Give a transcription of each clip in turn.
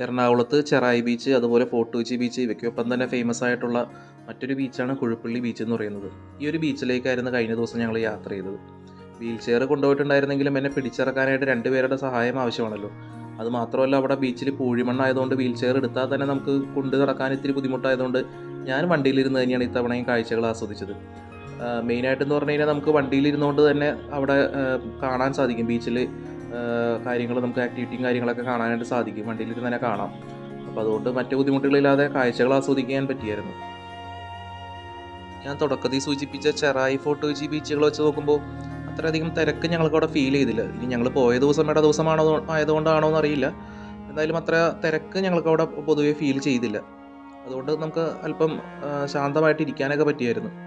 എറണാകുളത്ത് ചെറായി ബീച്ച് അതുപോലെ fort Kochi beach ഇവയ്ക്കൊപ്പം തന്നെ ഫേമസ് ആയിട്ടുള്ള മറ്റൊരു ബീച്ചാണ് കുഴുപ്പള്ളി ബീച്ച് എന്ന് പറയുന്നത്. ഈ ഒരു ബീച്ചിലേക്കായിരുന്നു കഴിഞ്ഞ ദിവസം ഞങ്ങൾ യാത്ര ചെയ്തത്. വീൽ ചെയർ കൊണ്ടുപോയിട്ടുണ്ടായിരുന്നെങ്കിലും എന്നെ പിടിച്ചിറക്കാനായിട്ട് രണ്ടുപേരുടെ സഹായം ആവശ്യമാണല്ലോ. അത് മാത്രമല്ല അവിടെ ബീച്ചിൽ പൂഴിമണ്ണായതുകൊണ്ട് വീൽ ചെയർ എടുത്താൽ തന്നെ നമുക്ക് കൊണ്ടു നടക്കാൻ ഇത്തിരി ബുദ്ധിമുട്ടായതുകൊണ്ട് ഞാൻ വണ്ടിയിലിരുന്ന് തന്നെയാണ് ഇത്തവണയും കാഴ്ചകൾ ആസ്വദിച്ചത്. മെയിനായിട്ടെന്ന് പറഞ്ഞു കഴിഞ്ഞാൽ നമുക്ക് വണ്ടിയിലിരുന്നുകൊണ്ട് തന്നെ അവിടെ കാണാൻ സാധിക്കും. ബീച്ചിൽ കാര്യങ്ങൾ നമുക്ക് ആക്ടിവിറ്റിയും കാര്യങ്ങളൊക്കെ കാണാനായിട്ട് സാധിക്കും. വണ്ടിയിലിരുന്ന് തന്നെ കാണാം. അപ്പോൾ അതുകൊണ്ട് മറ്റു ബുദ്ധിമുട്ടുകളില്ലാതെ കാഴ്ചകൾ ആസ്വദിക്കാൻ പറ്റിയായിരുന്നു. ഞാൻ തുടക്കത്തിൽ സൂചിപ്പിച്ച ചെറായി ഫോർട്ട് കൊച്ചി ബീച്ചുകൾ വെച്ച് നോക്കുമ്പോൾ അത്രയധികം തിരക്ക് ഞങ്ങൾക്ക് അവിടെ ഫീൽ ചെയ്തില്ല. ഇനി ഞങ്ങൾ പോയ ദിവസം ഇട ദിവസമാണോ ആയതുകൊണ്ടാണോ എന്നറിയില്ല എന്തായാലും അത്ര തിരക്ക് ഞങ്ങൾക്ക് അവിടെ പൊതുവേ ഫീൽ ചെയ്തില്ല. അതുകൊണ്ട് നമുക്ക് അല്പം ശാന്തമായിട്ട് ഇരിക്കാനൊക്കെ പറ്റിയായിരുന്നു.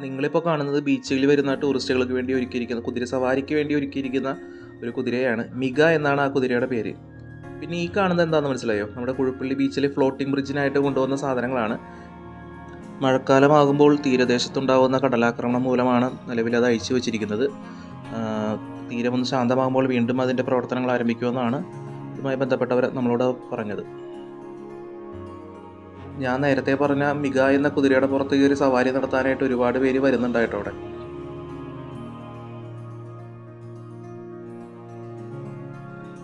നിങ്ങളിപ്പോൾ കാണുന്നത് ബീച്ചുകളിൽ വരുന്ന ടൂറിസ്റ്റുകൾക്ക് വേണ്ടി ഒരുക്കിയിരിക്കുന്ന കുതിര സവാരിക്ക് വേണ്ടി ഒരുക്കിയിരിക്കുന്ന ഒരു കുതിരയാണ്. മിഗ എന്നാണ് ആ കുതിരയുടെ പേര്. പിന്നെ ഈ കാണുന്നത് എന്താണെന്ന് മനസ്സിലായോ? നമ്മുടെ കുഴുപ്പള്ളി ബീച്ചിലെ ഫ്ലോട്ടിംഗ് ബ്രിഡ്ജിനായിട്ട് കൊണ്ടുവന്ന സാധനങ്ങളാണ്. മഴക്കാലമാകുമ്പോൾ തീരദേശത്തുണ്ടാകുന്ന കടലാക്രമണം മൂലമാണ് നിലവിൽ അത് അഴിച്ചു വെച്ചിരിക്കുന്നത്. തീരമൊന്ന് ശാന്തമാകുമ്പോൾ വീണ്ടും അതിന്റെ പ്രവർത്തനങ്ങൾ ആരംഭിക്കുമെന്നാണ് ഇതുമായി ബന്ധപ്പെട്ടവർ നമ്മളോട് പറഞ്ഞത്. ഞാൻ നേരത്തെ പറഞ്ഞ മിക എന്ന കുതിരയുടെ പുറത്ത് കയറി സവാരി നടത്താനായിട്ട് ഒരുപാട് പേര് വരുന്നുണ്ടായിട്ടോ അവിടെ.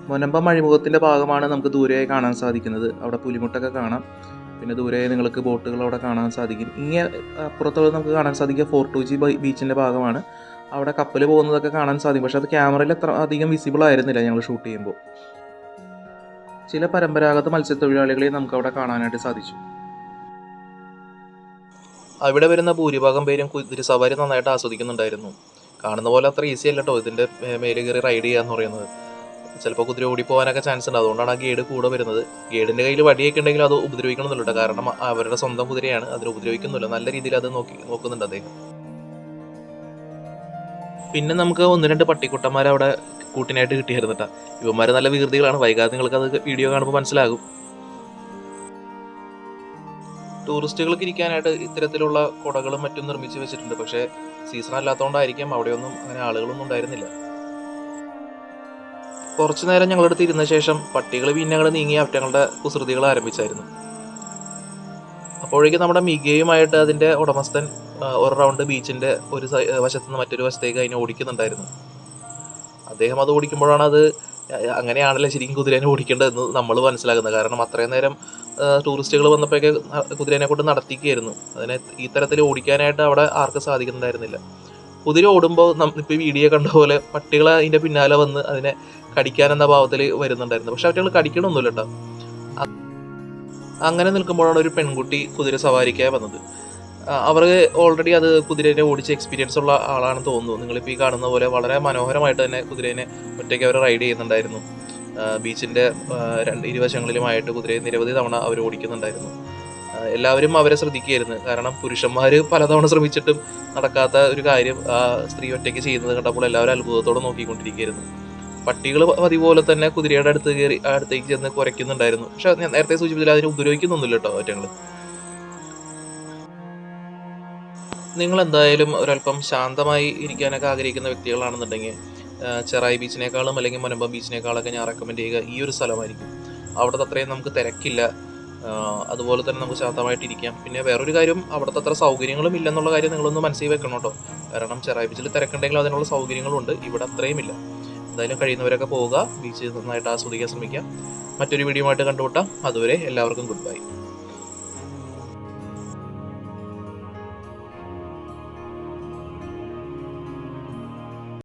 മൊനമ്പം അഴിമുഖത്തിന്റെ ഭാഗമാണ് നമുക്ക് ദൂരെയായി കാണാൻ സാധിക്കുന്നത്. അവിടെ പുലിമുട്ടൊക്കെ കാണാം. പിന്നെ ദൂരെയായി നിങ്ങൾക്ക് ബോട്ടുകൾ അവിടെ കാണാൻ സാധിക്കും. ഇങ്ങനെ അപ്പുറത്തുള്ള നമുക്ക് കാണാൻ സാധിക്കുക ഫോർട്ട് ജി ബീച്ചിന്റെ ഭാഗമാണ്. അവിടെ കപ്പൽ പോകുന്നതൊക്കെ കാണാൻ സാധിക്കും. പക്ഷെ അത് ക്യാമറയിൽ അത്ര അധികം വിസിബിൾ ആയിരുന്നില്ല ഞങ്ങൾ ഷൂട്ട് ചെയ്യുമ്പോൾ. ചില പരമ്പരാഗത മത്സ്യത്തൊഴിലാളികളെ നമുക്ക് അവിടെ കാണാനായിട്ട് സാധിച്ചു. അവിടെ വരുന്ന ഭൂരിഭാഗം പേരും കുതിര സവാരി നന്നായിട്ട് ആസ്വദിക്കുന്നുണ്ടായിരുന്നു. കാണുന്ന പോലെ അത്ര ഈസി അല്ല കേട്ടോ ഇതിന്റെ മേലെ കയറി റൈഡ് ചെയ്യാന്ന് പറയുന്നത്. ചിലപ്പോൾ കുതിര ഓടിപ്പോകാനൊക്കെ ചാൻസ് ഉണ്ട്. അതുകൊണ്ടാണ് ആ ഗൈഡ് കൂടെ വരുന്നത്. ഗൈഡിന്റെ കയ്യിൽ വടിയൊക്കെ ഉണ്ടെങ്കിൽ അത് ഉപദ്രവിക്കണമെന്നില്ല കാരണം അവരുടെ സ്വന്തം കുതിരയാണ്. അതിന് ഉപദ്രവിക്കുന്നില്ല. നല്ല രീതിയിൽ അത് നോക്കി നോക്കുന്നുണ്ട് അദ്ദേഹം. പിന്നെ നമുക്ക് ഒന്ന് രണ്ട് പട്ടിക്കുട്ടന്മാർ അവിടെ കൂട്ടിനായിട്ട് കിട്ടിയായിരുന്നു കേട്ടോ ഇവന്മാർ നല്ല വികൃതികളാണ് വൈകാതെ നിങ്ങൾക്ക് അത് വീഡിയോ കാണുമ്പോൾ മനസ്സിലാകും. ടൂറിസ്റ്റുകൾക്ക് ഇരിക്കാനായിട്ട് ഇത്തരത്തിലുള്ള കുടകളും മറ്റും നിർമ്മിച്ച് വെച്ചിട്ടുണ്ട്. പക്ഷേ സീസൺ അല്ലാത്തതുകൊണ്ടായിരിക്കും അവിടെയൊന്നും അങ്ങനെ ആളുകളൊന്നും ഉണ്ടായിരുന്നില്ല. കുറച്ചു നേരം ഞങ്ങളെടുത്ത് ഇരുന്ന ശേഷം പട്ടികൾ പിന്നങ്ങൾ നീങ്ങി അവറ്റങ്ങളുടെ കുസൃതികൾ ആരംഭിച്ചായിരുന്നു. അപ്പോഴേക്കും നമ്മുടെ മികയുമായിട്ട് അതിന്റെ ഉടമസ്ഥൻ ഒരു റൗണ്ട് ബീച്ചിന്റെ ഒരു വശത്തുനിന്ന് വശത്ത് നിന്ന് മറ്റൊരു വശത്തേക്ക് അതിനെ ഓടിക്കുന്നുണ്ടായിരുന്നു. അദ്ദേഹം അത് ഓടിക്കുമ്പോഴാണ് അത് അങ്ങനെയാണല്ലോ ശരിക്കും കുതിരേനെ ഓടിക്കേണ്ടതെന്ന് നമ്മൾ മനസ്സിലാക്കുന്നത്. കാരണം അത്രയും നേരം ടൂറിസ്റ്റുകൾ വന്നപ്പോഴേക്ക് കുതിരേനെ കൊണ്ട് നടത്തിക്കുകയായിരുന്നു അതിനെ ഈ തരത്തിൽ ഓടിക്കാനായിട്ട് അവിടെ ആർക്കും സാധിക്കുന്നുണ്ടായിരുന്നില്ല. കുതിര ഓടുമ്പോൾ ഇപ്പോൾ വീഡിയോ കണ്ട പോലെ പട്ടികൾ അതിന്റെ പിന്നാലെ വന്ന് അതിനെ കടിക്കാനെന്ന ഭാവത്തിൽ വരുന്നുണ്ടായിരുന്നു. പക്ഷെ അവറ്റകൾ കടിക്കണമൊന്നുമില്ല കേട്ടോ. അങ്ങനെ നിൽക്കുമ്പോഴാണ് ഒരു പെൺകുട്ടി കുതിര സവാരിക്കായി വന്നത്. അവർ ഓൾറെഡി അത് കുതിരേനെ ഓടിച്ച് എക്സ്പീരിയൻസ് ഉള്ള ആളാണെന്ന് തോന്നുന്നു. നിങ്ങളിപ്പോൾ ഈ കാണുന്ന പോലെ വളരെ മനോഹരമായിട്ട് തന്നെ കുതിരേനെ ഒറ്റയ്ക്ക് അവർ റൈഡ് ചെയ്യുന്നുണ്ടായിരുന്നു. ബീച്ചിന്റെ രണ്ട് ഇരുവശങ്ങളിലുമായിട്ട് കുതിരയെ നിരവധി തവണ അവർ ഓടിക്കുന്നുണ്ടായിരുന്നു. എല്ലാവരും അവരെ ശ്രദ്ധിക്കുകയായിരുന്നു. കാരണം പുരുഷന്മാർ പലതവണ ശ്രമിച്ചിട്ടും നടക്കാത്ത ഒരു കാര്യം ആ സ്ത്രീ ഒറ്റയ്ക്ക് ചെയ്യുന്നത് കണ്ടപ്പോൾ എല്ലാവരും അത്ഭുതത്തോടെ നോക്കിക്കൊണ്ടിരിക്കുകയായിരുന്നു. പട്ടികൾ അതുപോലെ തന്നെ കുതിരയുടെ അടുത്ത് കയറി അടുത്തേക്ക് ചെന്ന് കുരയ്ക്കുന്നുണ്ടായിരുന്നു. പക്ഷെ നേരത്തെ സൂചിപ്പിച്ചില്ല അതിനെ ഉപദ്രവിക്കുന്നൊന്നുമില്ല കേട്ടോ ഒറ്റങ്ങൾ നിങ്ങൾ എന്തായാലും ഒരല്പം ശാന്തമായി ഇരിക്കാനൊക്കെ ആഗ്രഹിക്കുന്ന വ്യക്തികളാണെന്നുണ്ടെങ്കിൽ ചെറായി ബീച്ചിനേക്കാളും അല്ലെങ്കിൽ മുനമ്പം ബീച്ചിനേക്കാളൊക്കെ ഞാൻ റെക്കമെൻഡ് ചെയ്യുക ഈ ഒരു സ്ഥലമായിരിക്കും. അവിടുത്തെ അത്രയും നമുക്ക് തിരക്കില്ല. അതുപോലെ തന്നെ നമുക്ക് ശാന്തമായിട്ടിരിക്കാം പിന്നെ വേറൊരു കാര്യം അവിടുത്തെ അത്ര സൗകര്യങ്ങളും ഇല്ലെന്നുള്ള കാര്യം നിങ്ങളൊന്ന് മനസ്സിൽ വെക്കണം കേട്ടോ. കാരണം ചെറായി ബീച്ചിൽ തിരക്കുണ്ടെങ്കിൽ അതിനുള്ള സൗകര്യങ്ങളുണ്ട്. ഇവിടെ അത്രയും ഇല്ല. എന്തായാലും കഴിയുന്നവരൊക്കെ പോവുക. ബീച്ച് നന്നായിട്ട് ആസ്വദിക്കാൻ ശ്രമിക്കുക മറ്റൊരു വീഡിയോ ആയിട്ട് കണ്ടുമുട്ടാം. അതുവരെ എല്ലാവർക്കും ഗുഡ് ബൈ